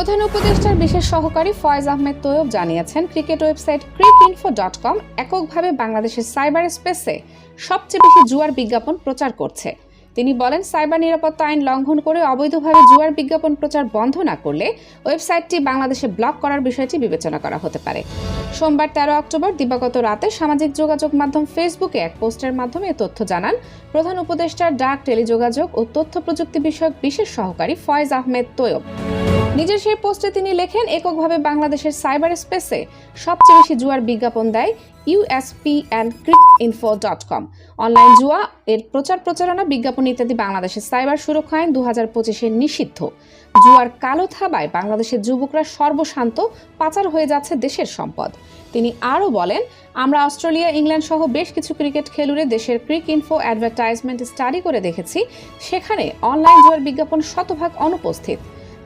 প্রধান উপদেষ্টার বিশেষ সহকারী ফয়েজ আহমেদ তৈয়ব জানিয়েছেন, cricket website Cricinfo dot com এককভাবে বাংলাদেশের সাইবার স্পেসে সবচেয়ে বেশি জুয়ার বিজ্ঞাপন প্রচার করছে। তিনি বলেন, সাইবার নিরাপত্তা আইন লঙ্ঘন করে অবৈধভাবে জুয়ার বিজ্ঞাপন প্রচার বন্ধ না করলে ওয়েবসাইটটি বাংলাদেশে ব্লক করার বিষয়টি বিবেচনা করা হতে পারে। সোমবার তেরো অক্টোবর দিবাগত রাতে সামাজিক যোগাযোগ মাধ্যম ফেসবুকে এক পোস্টের মাধ্যমে এ তথ্য জানান, প্রধান উপদেষ্টার ডাক টেলিযোগাযোগ ও তথ্য প্রযুক্তি বিষয়ক বিশেষ সহকারী ফয়েজ আহমেদ তৈয়ব। নিজের সেই পোস্টে তিনি লেখেন, এককভাবে বাংলাদেশের সাইবার স্পেসে সবচেয়ে বেশি জুয়ার বিজ্ঞাপন দেয় USP and Cricinfo dot com online জুয়া, এর প্রচার প্রচারণা, বিজ্ঞাপন ইত্যাদি বাংলাদেশের সাইবার সুরক্ষা আইন দু হাজার পঁচিশে নিষিদ্ধ। জুয়ার কালো থাবায় বাংলাদেশের যুবকরা সর্বশান্ত, পাচার হয়ে যাচ্ছে দেশের সম্পদ। তিনি আরও বলেন, আমরা অস্ট্রেলিয়া, ইংল্যান্ড সহ বেশ কিছু ক্রিকেট খেলুড়ে দেশের ক্রিক ইনফো অ্যাডভার্টাইজমেন্ট স্টাডি করে দেখেছি। সেখানে অনলাইন জুয়ার বিজ্ঞাপন শতভাগ অনুপস্থিত।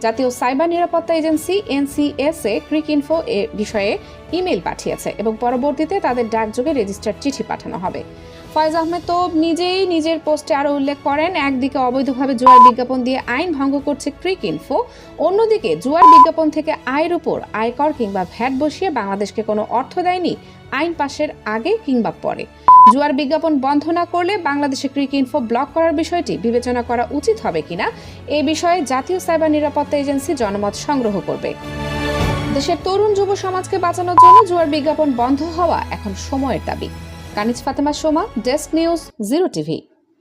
জাতীয় সাইবার নিরাপত্তা এজেন্সি এনসিএসএ ক্রিক ইনফো এ বিষয়ে ইমেল পাঠিয়েছে এবং পরবর্তীতে তাদের ডাকযোগে রেজিস্টার চিঠি পাঠানো হবে। ফয়েজ আহমেদ তো নিজেই নিজের পোস্টে আরও উল্লেখ করেন, একদিকে অবৈধভাবে জুয়ার বিজ্ঞাপন দিয়ে আইন ভঙ্গ করছে ক্রিক ইনফো, অন্যদিকে জুয়ার বিজ্ঞাপন থেকে আয়ের উপর আয়কর কিংবা ভ্যাট বসিয়ে বাংলাদেশকে কোনো অর্থ দেয়নি, আইন পাশের আগে কিংবা পরে। জুয়ার বিজ্ঞাপন বন্ধ না করলে বাংলাদেশে ক্রিক ইনফো ব্লক করার বিষয়টি বিবেচনা করা উচিত হবে কিনা, এ বিষয়ে জাতীয় সাইবার নিরাপত্তা এজেন্সি জনমত সংগ্রহ করবে। দেশের তরুণ যুব সমাজকে বাঁচানোর জন্য জুয়ার বিজ্ঞাপন বন্ধ হওয়া এখন সময়ের দাবি। Kaniz Fatema Soma desk news zero TV